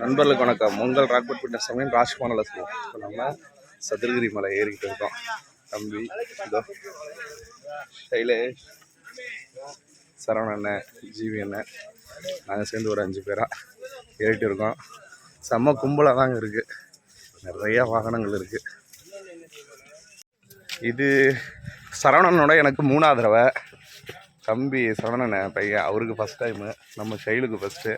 நண்பர்களுக்கு வணக்கம். உங்கள் ராக்பட் ஃபிட்னஸ் சமயம் ராஜ்குமாரில் சொல்லுவோம். இப்போ நம்ம சதுரகிரி மலை ஏறிக்கிட்டு இருக்கோம். தம்பி இதோ சைலேஷ் சரவண அண்ணன் ஜீவி அண்ணன். நாங்கள் சேர்ந்து ஒரு அஞ்சு பேராக ஏறிட்டு இருக்கோம். செம்ம கும்பலாக தாங்க இருக்குது நிறைய வாகனங்கள் இருக்குது இது சரவணனோட எனக்கு மூணாவது தடவை. தம்பி சரவணன் பையன் அவருக்கு ஃபஸ்ட் டைமு நம்ம ஷைலுக்கு ஃபஸ்ட்டு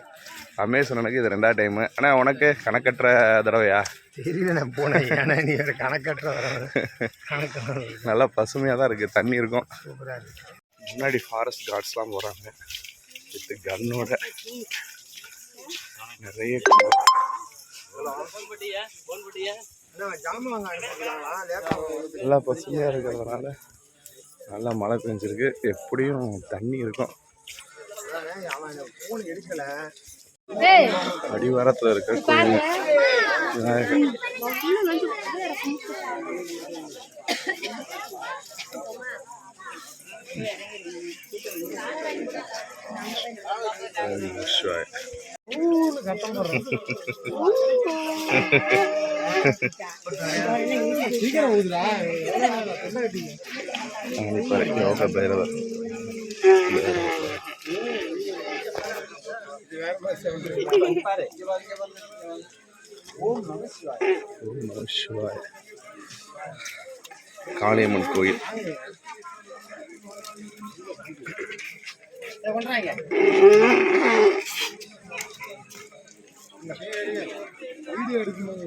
அமேசனனுக்கு இது ரெண்டாவது டைமு ஆனால் உனக்கு கணக்கற்ற தடவையா? தெரியல நான் போனேன் ஏன்னா நீ கணக்கற்ற நல்லா பசுமையாக தான் இருக்குது தண்ணி இருக்கும். முன்னாடி ஃபாரஸ்ட் கார்ட்ஸ்லாம் போகிறாங்க வித் கன்னோட நிறைய நல்லா பசுமையாக இருக்கிறதுனால நல்லா மழை பெஞ்சிருக்கு. எப்படியும் தண்ணி இருக்கும். அடிவாரத்தில் இருக்க கோயில். விநாயகர். ஓம் நம சிவாய. சத்தம் போடுறோம் சீக்கிரம் ஊதுடா என்ன கட்டிங்க ஆணிப்பறை யோக பைரவர் ஓம் நம சிவாய காளியம்மன் கோயில் பண்ணுறாங்க வீடியோ எடுக்கும்போது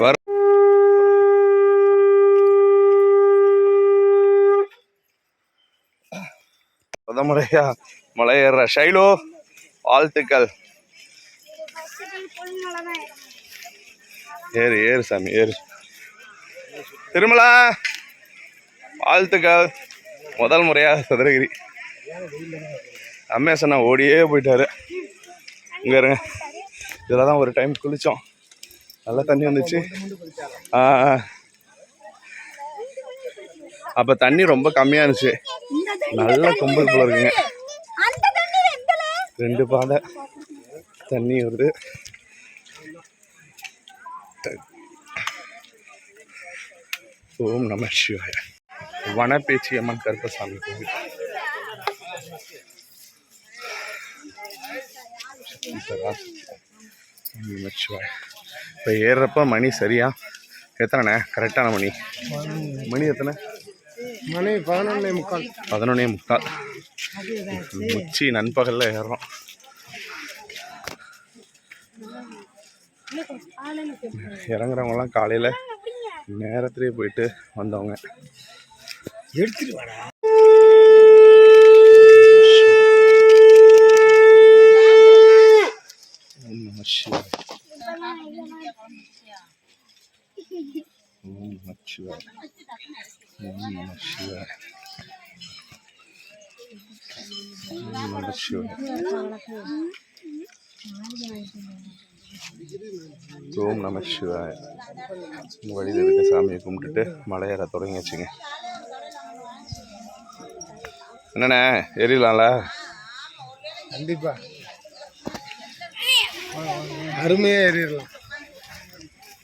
வர முத ஷைலோ. வாழ்த்துக்கள். ஏறு ஏறு சாமி ஏறு. திருமலா வாழ்த்துக்கள். முதல் முறையா சதுரகிரி. அம்மேசனா ஓடியே போயிட்டாரு. இங்க இருங்க. இதில் தான் ஒரு டைம் குளித்தோம் நல்ல தண்ணி வந்துச்சு. அப்போ தண்ணி ரொம்ப கம்மியாக இருந்துச்சு. நல்ல கும்பல் போல இருக்குங்க. ரெண்டு பாதை தண்ணி வருது ஓம் நம சிவாய. வனப்பேச்சி அம்மன் கருப்பசாமி கோவில். ஓம் நம சிவாய. இப்போ ஏறுறப்ப மணி சரியா? எத்தனைண்ணே? கரெக்டான மணி? மணி எத்தனை? மணி பதினொன்னே முக்கால். பதினொன்னே முக்கால். உச்சி நண்பகலில் ஏறுறோம். இறங்குறவங்கலாம் காலையில் நேரத்துலேயே போயிட்டு வந்தவங்க. எடுத்துட்டு வாடா. ஓம் நம சிவாய. ஓம் நம சிவாய. ஓம் நம சிவாய. வழியில் இருக்க சாமியை கும்பிட்டுட்டு மலையேற தொடங்கியாச்சுங்க. என்னண்ணே ஏறிடலாம்ல? கண்டிப்பா. அருமையாக ஏறிடலாம்.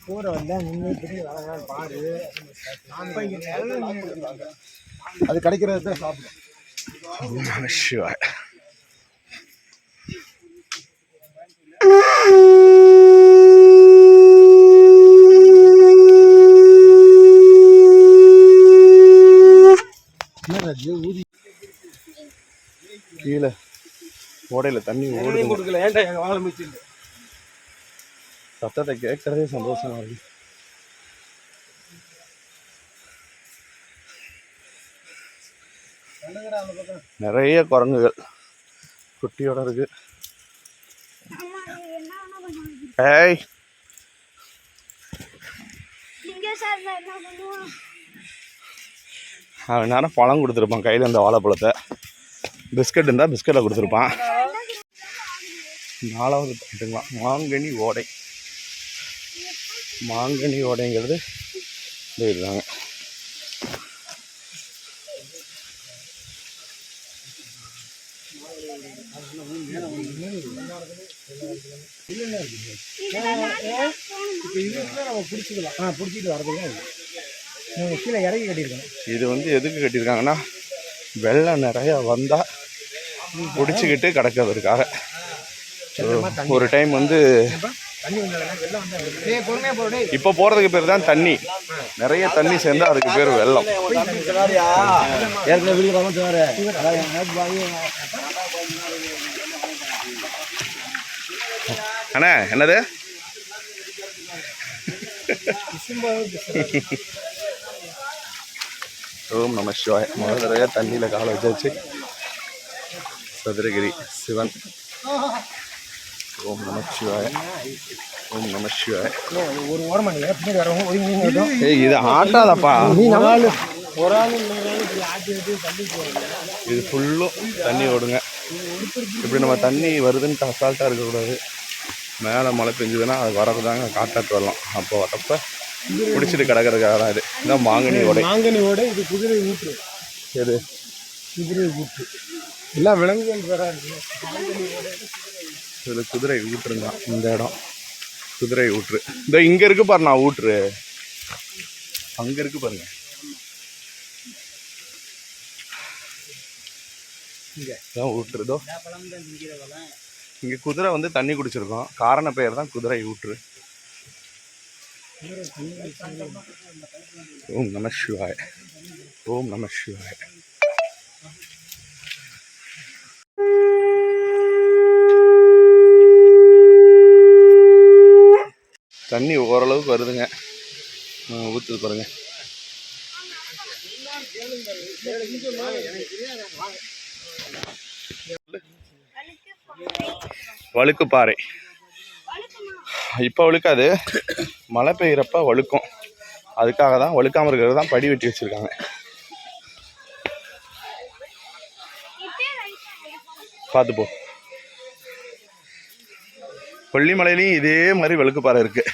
கூட வந்தா முன்னே திரும்பி வரலாம் பாரு. அது கிடைக்கிறது தான் சாப்பிடும். சிவாய ஊதி கீழே. ஓடையில் தண்ணி ஓடுது சத்தத்தை கேட்கறதே சந்தோஷமா இருக்கு. நிறைய குரங்குகள். குட்டியோட இருக்கு. அம்மா இது என்ன வேணா பண்ணுவாங்க ஏய். இங்கே சார் நான் என்ன பண்ணுவான் அவன் நேரம் பழம் கொடுத்துருப்பான் கையில் இந்த வாழைப்பழத்தை. பிஸ்கட் இருந்தால் பிஸ்கட்டை கொடுத்துருப்பான். நாலாவது பாட்டுங்களா? மாங்கனி ஓடை. மாங்கனி ஓடைங்கிறது இதுதாங்க இப்போ நம்ம பிடிச்சிக்கலாம். ஆ பிடிச்சிட்டு வரதுங்க நீங்கள் கீழே இறக்கி கட்டியிருக்கணும் இது வந்து எதுக்கு கட்டியிருக்காங்கன்னா வெள்ளம் நிறையா வந்தால் பிடிச்சிக்கிட்டு கிடக்கிறதுக்காக. ஒரு டைம் வந்து தண்ணி வந்ததுன்னா வெள்ளம் வந்தா டேய் பொறுமையாக போ டேய். இப்போ போகிறதுக்கு பேர் தான் தண்ணி. நிறைய தண்ணி சேர்ந்தா அதுக்கு பேர் வெள்ளம். அண்ணா என்னது? ஓம் நம சிவாய். முதல் தடவையாக தண்ணியில் காலை வச்சாச்சு. சதுரகிரி சிவன். ஓம் நம சிவாய. ஓம் நம சிவாய. ஒரு ஓரம் பின்னாடி வரவங்க ஒதுங்கி ஏய் இது ஆட்டாதப்பா. நீ ஒரு ஆள் இது ஃபுல்லும் தண்ணி ஓடுங்க. இப்படி நம்ம தண்ணி வருதுன்னு அசால்ட்டாக இருக்கக்கூடாது. மேலே மழை பெஞ்சதுன்னா அது வரதுதாங்க காட்டாட்டு வரலாம் அப்போ வரப்போ பிடிச்சிட்டு கிடக்கிறதுக்காக தான் இது. இதான் மாங்கனி ஓடை மாங்கனியோட இது குதிரை ஊற்று. எது? குதிரை ஊற்று. எல்லாம் விலங்குகள் வேற இதில் குதிரை ஊற்றுங்க. இந்த இடம். குதிரை ஊற்று. இந்த இங்கே இருக்கு பாரு நான் ஊற்று. அங்கே இருக்கு பாருங்க. ஊற்றுதோ இங்கே குதிரை வந்து தண்ணி குடிச்சிருக்கோம். காரண பெயர் தான் குதிரை ஊற்று. ஓம் நம சிவாய். ஓம் நம சிவாய். தண்ணி ஓரளவுக்கு வருதுங்க. ஊற்றுது பாருங்க. வழுக்கு பாறை. இப்போ வழுக்காது. மழை பெய்கிறப்ப வழுக்கும். அதுக்காக தான் வழுக்காமல் இருக்கிறது தான் படி வெட்டி வச்சுருக்காங்க. பார்த்து போ. கொல்லிமலையிலையும் இதே மாதிரி வழுக்குப்பாறை இருக்குது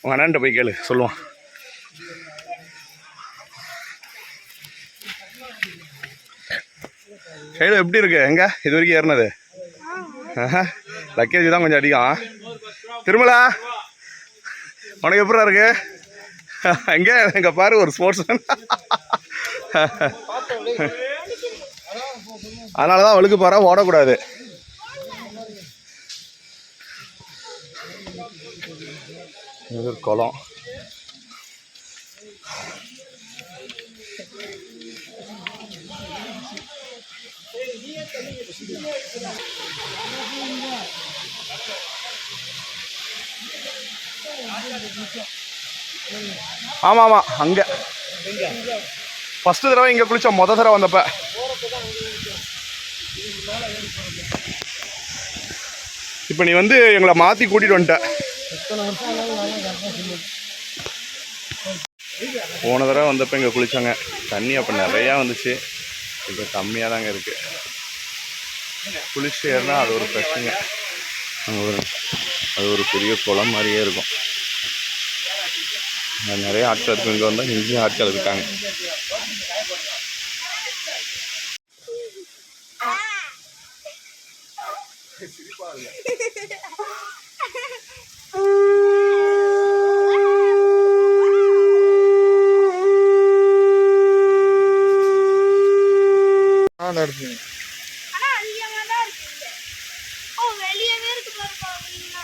உங்கள் அண்ணன்ட்ட போய் கேளு சொல்லுவான். கையில் எப்படி இருக்கு? எங்க? இது வரைக்கும் ஏறினது? லக்கேஜ் தான் கொஞ்சம் அதிகம். திருமலா உனக்கு எப்படா இருக்கு? எங்கே எங்கே பாரு ஒரு ஸ்போர்ட்ஸ் அதனால தான் வழுக்கு பாரு ஓடக்கூடாது. இது Thank you. ஆமாம் ஆமாம் அங்கே. ஃபஸ்ட்டு தடவை இங்கே குளித்தோம் மொதல் தடவை வந்தப்ப. இப்போ நீ வந்து எங்களை மாற்றி கூட்டிகிட்டு வந்துட்ட. போன தடவை வந்தப்போ இங்கே குளித்தாங்க தண்ணி அப்போ நிறையா வந்துச்சு. இப்போ கம்மியாக தாங்க இருக்குது குளிச்சு ஏறினா அது ஒரு பிரச்சனை ஒரு அது ஒரு பெரிய குளம் மாதிரியே இருக்கும். நிறைய ஆட்கள் இருக்கும் இங்கே வந்தால் இங்கேயும் ஆட்கள் இருக்காங்க. சிரிப்பாக நடத்து ஆனா அதிகமா தான் இருக்கு இங்க. ஓ வெளியவே இருக்கு பாருப்பா அப்படின்னா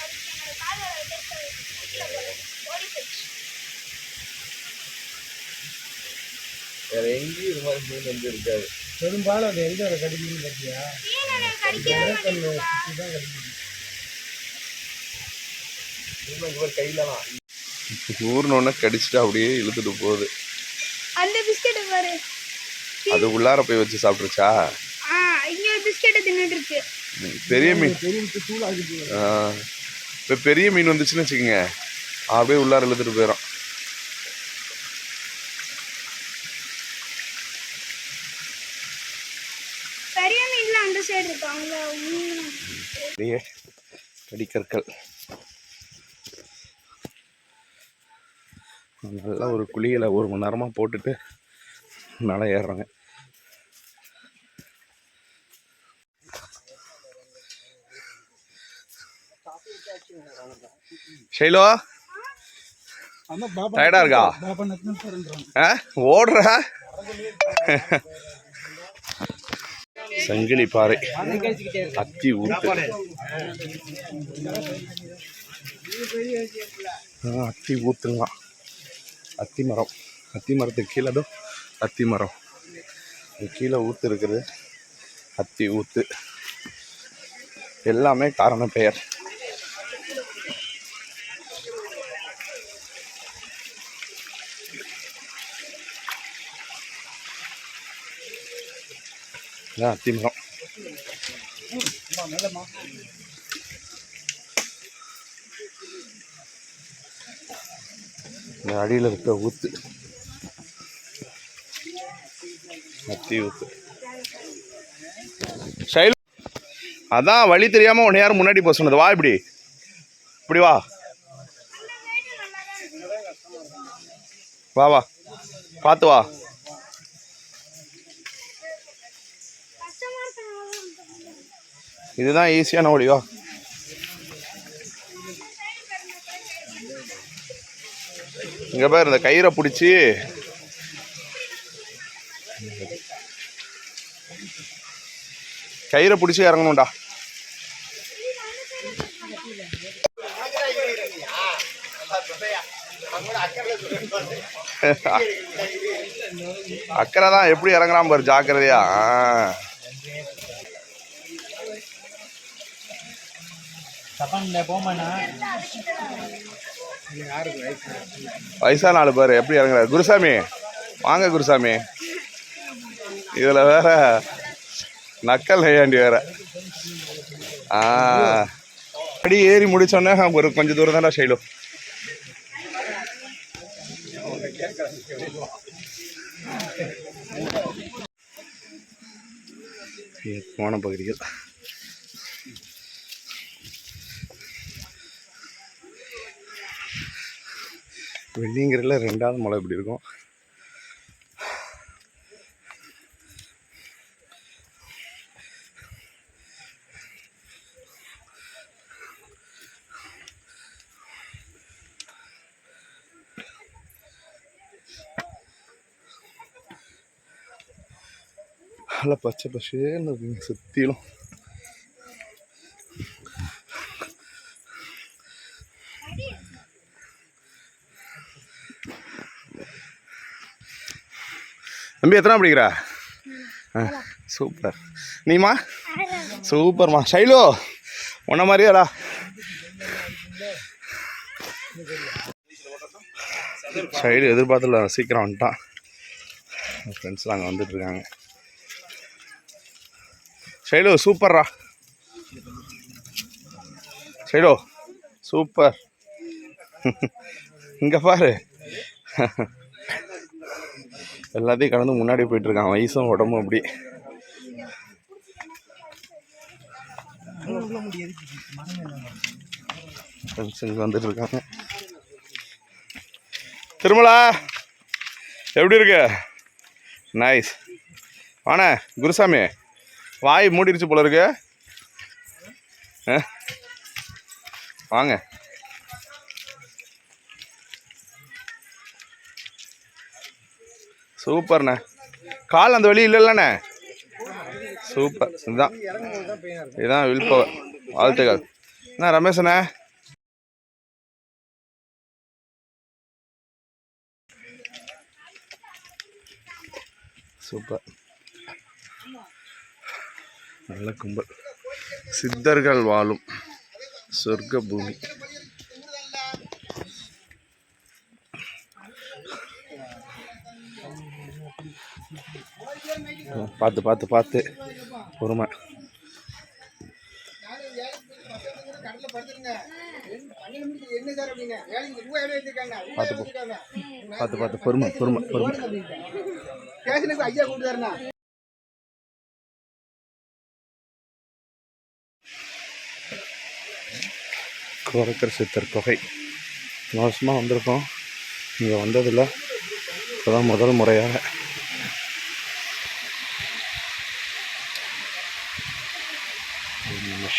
அதுக்கு என்னோட காதோட டெஸ்ட் ஓடி போச்சு வேற எங்கேயும் இது இருக்காது பெரும்பாலும் அது எங்க கடிக்குதுன்னு பார்த்தியா கையிலலாம் ஊர்னோடனே கடிச்சிட்டு அப்படியே இழுத்துட்டு போகுது. அந்த பிஸ்கெட் பாரு. அது உள்ளார போய் வச்சு சாப்பிட்ருச்சா ஆ இங்க ஒரு பிஸ்கெட் நின்றுட்டு இருக்கு பெரிய மீன் இப்போ பெரிய மீன் வந்துச்சுன்னு வச்சுக்கோங்க. அப்படியே உள்ளார இழுத்துட்டு போயிடும் பெரிய மீன்லாம் அந்த சைடு இருக்கு அவங்க மீன் அப்படியே கடிக்கற்கள் நல்லா ஒரு குழியில் ஒரு மணி நேரமாக போட்டுட்டு மேலே ஏறுறாங்க. ஷைலோ? டயர்டா இருக்கா? ஓடுற? சங்கிலி பாறை. அத்தி ஊத்து அத்தி ஊத்துங்களாம் அத்தி மரம். அத்தி மரத்துக்கு கீழே தான் அத்தி மரம். கீழே ஊத்து இருக்குது அத்தி ஊத்து. எல்லாமே காரண பெயர். இதான் அத்தி மரம் இந்த அடியில் இருக்க ஊத்து அத்தி ஊத்து ஷைல் அதான் வழி தெரியாமல் உன்னை யாரும் முன்னாடி போக சொன்னது வா இப்படி இப்படி வா வா வா பார்த்து வா கஷ்டமா இருக்கு இதுதான் ஈஸியான வழி இங்கே இங்க பாரு இந்த கயிறை பிடிச்சி. கயிறை பிடிச்சி இறங்கணும்டா. அக்கறை தான் எப்படி இறங்குறான் பாரு ஜாக்கிரதையா? ஆ. வயசான ஆளு பாரு எப்படி இறங்குறாரு? குருசாமி வாங்க குருசாமி. இதுல வேற நக்கல் நையாண்டி வேற. ஆ. அடி ஏறி முடிச்சோன்னே ஒரு கொஞ்சம் தூரம் தான்டா ஷைலு. போன பகுதிகள் வெள்ளிங்கிறதுல ரெண்டாவது மலை இப்படி இருக்கும். நல்லா பச்சை பசேன்னு இருக்குங்க சுற்றிலும் தம்பி எத்தனை படிக்கிற? சூப்பர். நீமா சூப்பர்மா. ஷைலு உன்ன மாதிரியாடா ஷைலு எதிர்பார்த்துல சீக்கிரம் வந்துட்டான். ஃப்ரெண்ட்ஸ்லாம் அங்கே வந்துட்டு இருக்காங்க. ஷைலு சூப்பர்ரா. ஷைலு சூப்பர். இங்கே பாரு. எல்லாத்தையும் கடந்து முன்னாடி போயிட்டு இருக்கான் வயசும் உடம்பும் அப்படி. ஃப்ரெண்ட்ஸ் வந்துட்டு இருக்காங்க திருமலா எப்படி இருக்கு? நைஸ் வாண்ணே குருசாமி வாய் மூடிருச்சு போல இருக்கு. ஆ? வாங்க. சூப்பர்ண்ணே. கால் அந்த வழி இல்லைல்லண்ணே. சூப்பர். இதுதான். இதுதான் வில் பவர் வாழ்த்துக்கள். என்ன ரமேஷண்ணே? சூப்பர். நல்ல கும்பல். சித்தர்கள் வாழும் சொர்க்க பூமி பார்த்து பார்த்து பார்த்து. பொறுமை. பார்த்து பார்த்து பார்த்து. பொறுமை பொறுமை பொறுமை. ஐயா கூப்பிட்டு குறைக்கிற சித்தர் தொகை. மோசமாக வந்திருக்கோம். இங்கே வந்ததில் இப்போ தான் முதல் முறையாக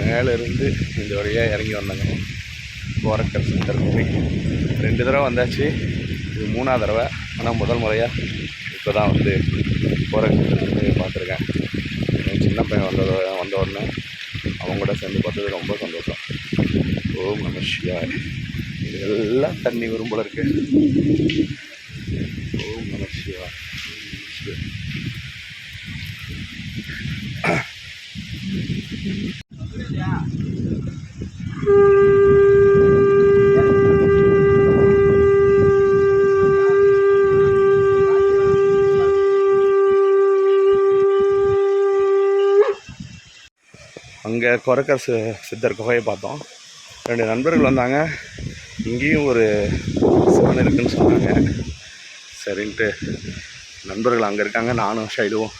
மேலேருந்து இந்த வழியாக இறங்கி வந்தாங்க. கோரக்கர் சித்தர் குகை ரெண்டு தடவை வந்தாச்சு. இது மூணாவது தடவை. ஆனால் முதல் முறையாக இப்போ தான் வந்து கோரக்கர் பார்த்துருக்கேன். என் சின்ன பையன் வந்தது வந்த உடனே அவங்க கூட சேர்ந்து பார்த்தது ரொம்ப சந்தோஷம். ஓம் நம சிவாய். இது எல்லாம் தண்ணி விரும்பல இருக்குது இருக்கு ஓம் நம சிவாய் ஓம் நம சிவாய். இங்கே கொரக்கர் சி சித்தர் குகையை பார்த்தோம். ரெண்டு நண்பர்கள் வந்தாங்க. இங்கேயும் ஒரு சிவன் இருக்குன்னு சொன்னாங்க. சரின்ட்டு நண்பர்கள் அங்கே இருக்காங்க. நானும் ஷைலுவும்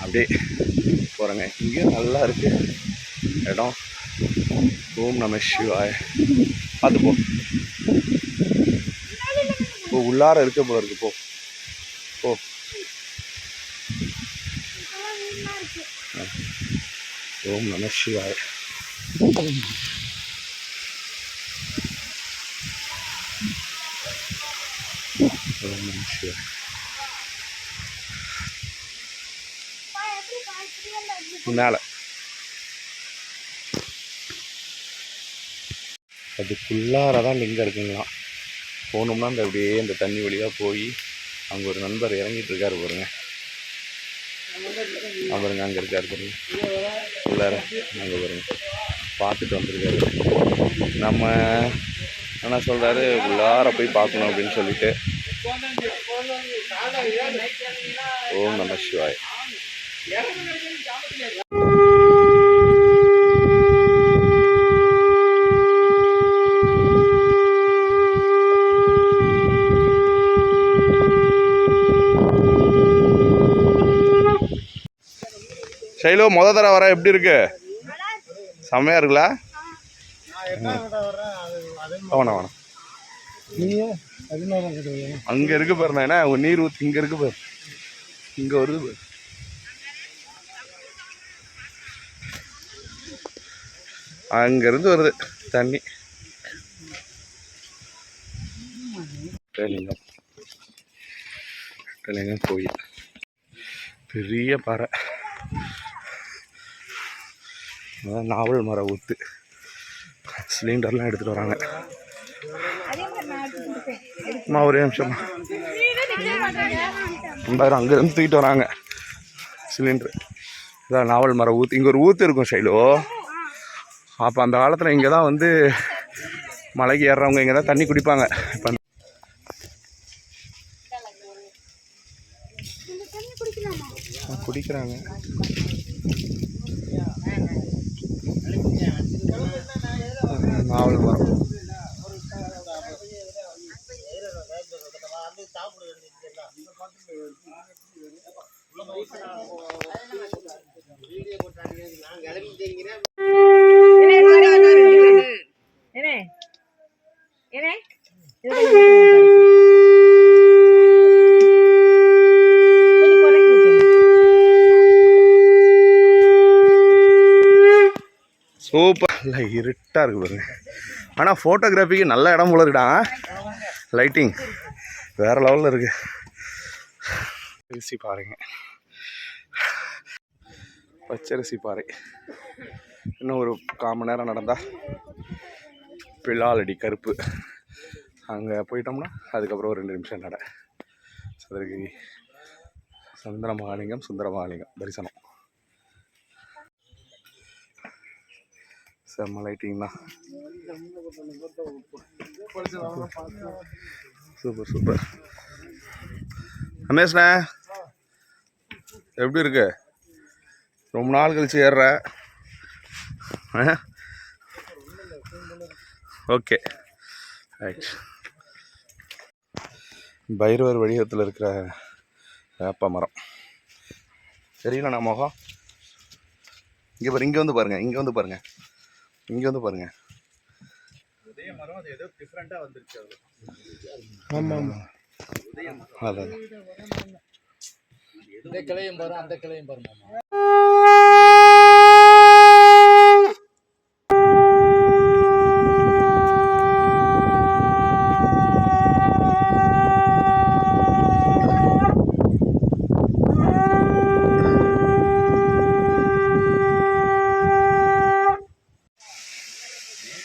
அப்படியே போகிறேங்க இங்கேயும் நல்லா இருக்குது இடம். ஓம் நம சிவாய். பார்த்துப்போம் இப்போ உள்ளார இருக்க போல இருக்கு போ. ஓம் நம சிவாய் ஓம் நம சிவாய் மேலே அதுக்குள்ளார தான் லிங்கம் இருக்குங்களாம். போனோம்னா அந்த அப்படியே அந்த தண்ணி வழியாக போய் அங்கே ஒரு நண்பர் இறங்கிட்டு இருக்காரு பாருங்க. அவருங்க அங்கே இருக்காரு பாருங்க. உள்ளார. அங்கே வரும் பார்த்துட்டு வந்திருக்காரு. நம்ம என்ன சொல்கிறாரு உள்ளார போய் பார்க்கணும் அப்படின்னு சொல்லிட்டு. ஓம் நம சிவாய். ஷைலோ முத தடவை வர எப்படி இருக்கு? செம்மையா இருக்குல்ல? அவனா அங்க இருக்கு பாருண்ணா என்ன நீர் ஊத்து இங்க இருக்கு பாரு. இங்க வருது பாரு. அங்க இருந்து வருது தண்ணி. டேலிங்கம் டேலிங்கம் கோயில் பெரிய பாறை. நாவல் மர ஊத்து. சிலிண்டர்லாம் எடுத்துட்டு வராங்க. அம்மா ஒரே நிமிஷம் ரெண்டாயிரம் அங்கேருந்து தூக்கிட்டு வராங்க. சிலிண்டர். இதான் நாவல் மரம் ஊத்து. இங்கே ஒரு ஊத்து இருக்கும் ஷைலோ. அப்போ அந்த காலத்தில் இங்கே தான் வந்து மலைக்கு ஏறுறவங்க இங்கே தான் தண்ணி குடிப்பாங்க. இப்போ குடிக்கிறாங்க நாவல் மரம் ஏனே ஏனே இது கொஞ்சம் ஊத்து. கொஞ்சம் குறைக்கு ஊத்து. சூப்பர் இல்லை இருட்டாக இருக்குது பாருங்க. ஆனால் ஃபோட்டோகிராஃபிக்கு நல்ல இடம் போல இருக்குடா. லைட்டிங் வேறு லெவலில் இருக்குது அரிசி பாருங்க பச்சரிசி பாறை. இன்னும் ஒரு கால் மணி நேரம் நடந்தால் பிள்ளாலடி கருப்பு. அங்கே போயிட்டோம்னா அதுக்கப்புறம் ஒரு ரெண்டு நிமிஷம் நட. சதுரகிரி. சுந்தர சுந்தரமாலிங்கம். தரிசனம். செம்ம லைட்டிங் தான். சூப்பர் சூப்பர் ரமேஷ்ண்ணே எப்படி இருக்கு? ரொம்ப நாள் கழிச்சு ஏறுற. ஓகே ரைட் பைரவர் வடிவத்தில் இருக்கிற வேப்ப மரம். தெரியல முகம்? இங்கே பாரு இங்கே வந்து பாருங்கள் இங்கே வந்து பாருங்கள் இங்கே வந்து பாருங்க. ஆமாம். ஆமாம் அதான். இந்த கிளையும் பாரு அந்த கிளையும் பாரு மாமா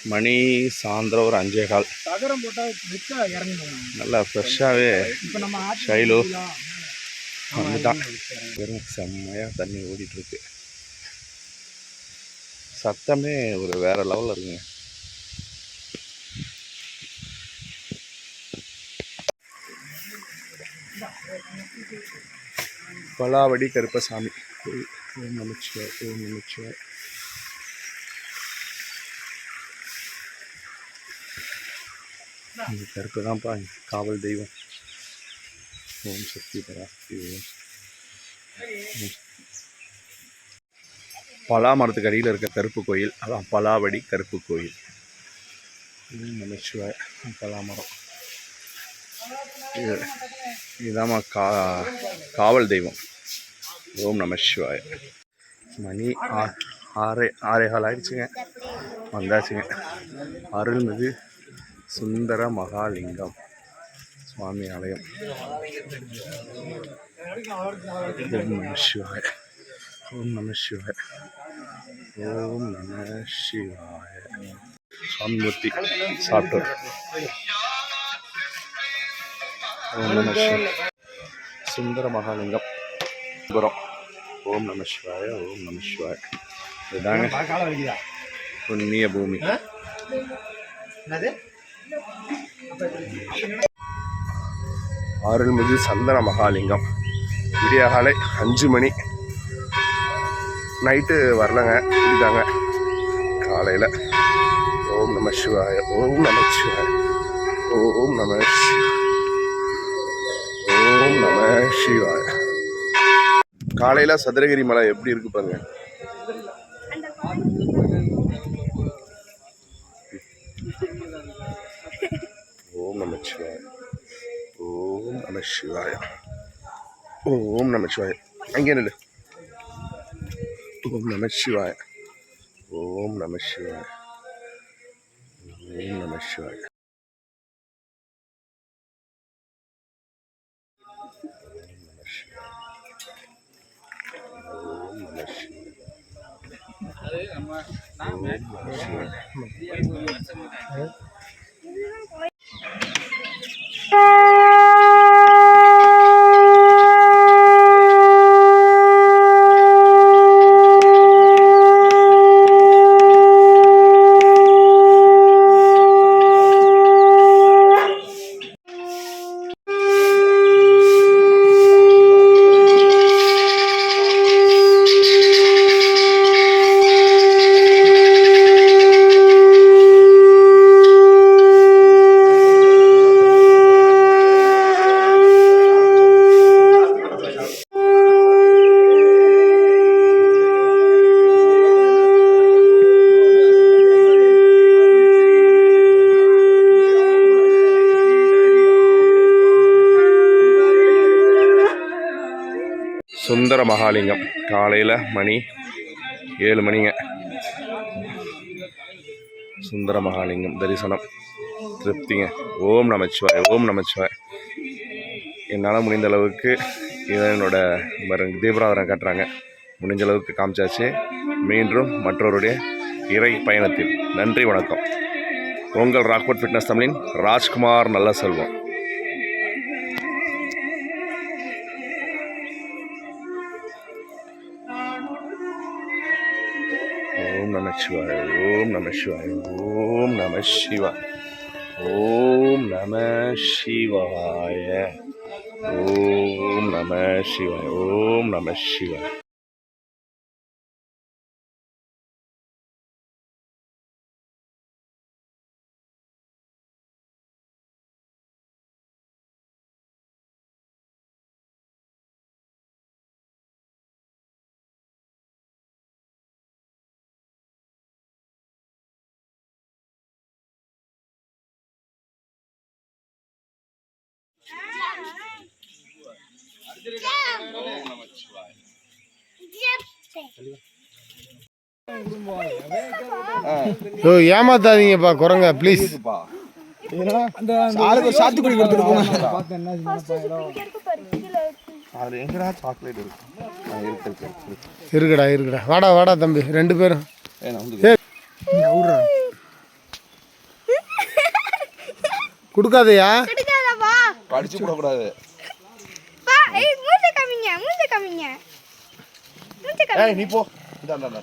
மணி சாயந்தரம் ஒரு அஞ்சே கால். போட்டால் விற்க நல்லா ஃப்ரெஷ்ஷாகவே ஷைலு. வந்துட்டான் வெறும் செம்மையாக தண்ணி ஓடிட்டு இருக்கு சத்தமே ஒரு வேற லெவலில் இருக்குங்க. பலாவடி கருப்பசாமி. ஓம் நமச்சிவாய் ஓம் நமச்சிவாய். இந்த கருப்பு தான்ப்பா காவல் தெய்வம். ஓம் சக்தி பராசக்தி ஓம் பலா மரத்துக்கு அடியில் இருக்க கருப்பு கோயில் அதான் பலாவடி கருப்பு கோயில். ஓம் நமச்சிவாய் பலா மரம் இது இதாம்மா கா காவல் தெய்வம். ஓம் நம சிவாய. மணி ஆ ஆறே ஆறே கால் ஆயிடுச்சுங்க. வந்தாச்சுங்க. அருள்மிகு சுந்தர மகாலிங்கம் சுவாமி ஆலயம். ஓம் நம சிவாய ஓம் நம சிவாய ஓம் நம சிவாய. சுவாமிமூர்த்தி சாப்பிட்டோம் ஓம் நம சிவாய. சுந்தர மகாலிங்கம். புறம் ஓம் நம சிவாய ஓம் நம சிவாய. இதுதாங்க காலம் வலிக்குதா? புண்ணிய பூமி. என்னது? அருள்மிகு சந்தன மகாலிங்கம். விடிய காலை அஞ்சு மணி. நைட்டு வரலங்க இதுதாங்க காலையில் ஓம் நம சிவாய ஓம் நம சிவாய ஓம் நம ஓம் நம சிவாய. காலையில் சதுரகிரி மலை எப்படி இருக்கு பாருங்க. ஓம் நம சிவாய ஓம் நம சிவாய ஓம் நம சிவாய அங்கே நில்லு ஓம் நம சிவாய ஓம் நம சிவாய ஓம் நம சிவாய ஓம் நம சிவாய காலையில் மணி ஏழு மணிங்க. சுந்தர மகாலிங்கம் தரிசனம். திருப்திங்க. ஓம் நமச்சிவாய் ஓம் நமச்சிவாய். என்னால் முடிந்த அளவுக்கு இதனோட என்னோட தீபராதனை காட்டுறாங்க. முடிஞ்ச அளவுக்கு காமிச்சாச்சு. மீண்டும் மற்றவருடைய இறை பயணத்தில். நன்றி வணக்கம். உங்கள் ராக்வுட் ஃபிட்னஸ் தமிழின் ராஜ்குமார் நல்ல செல்வம் ஓம் சிவாய ஓம் நம சிவாய ஓம் நம சிவாய ஓம் நம சிவாய ஓம் நம சிவாய ஓம் நம சிவாய ஏமாத்தாதீங்கப்பா குரங்க ப்ளீஸ் ஆளுக்கு சாத்துக்குடி கொடுத்துட்டு இருக்குடா இருக்குடா. வாடா வாடா தம்பி. ரெண்டு பேரும். கொடுக்காதயா? படிச்சு கூடக்கூடாது பா ஏய் மூஞ்ச காமிங்க மூஞ்ச காமிங்க. மூஞ்ச காமிங்க. ஏய் நீ போ. இந்தா இந்தா, இந்தா.